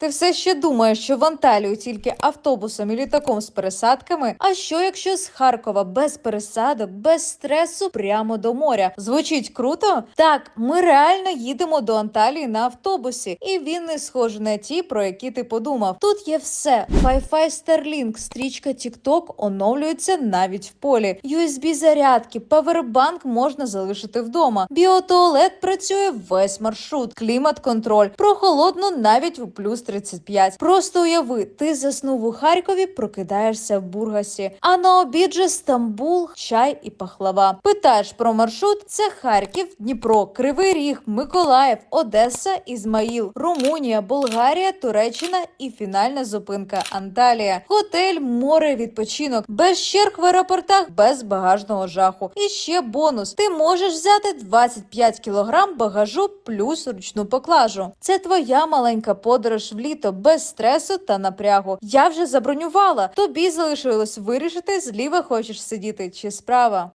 Ти все ще думаєш, що в Анталію тільки автобусом і літаком з пересадками? А що якщо з Харкова без пересадок, без стресу прямо до моря? Звучить круто? Так, ми реально їдемо до Анталії на автобусі, і він не схожий на ті, про які ти подумав. Тут є все: Wi-Fi Starlink, стрічка TikTok оновлюється навіть в полі. USB зарядки, павербанк можна залишити вдома. Біотуалет працює весь маршрут, клімат-контроль, прохолодно навіть у плюс 35. Просто уяви, ти заснув у Харкові, прокидаєшся в Бургасі. А на обід же Стамбул, чай і пахлава. Питаєш про маршрут: це Харків, Дніпро, Кривий Ріг, Миколаїв, Одеса, Ізмаїл, Румунія, Болгарія, Туреччина і фінальна зупинка Анталія. Готель, море, відпочинок, без черг в аеропортах, без багажного жаху. І ще бонус: ти можеш взяти 25 кілограм багажу плюс ручну поклажу. Це твоя маленька подорож в літо без стресу та напрягу. Я вже забронювала. Тобі залишилось вирішити, зліва хочеш сидіти чи справа.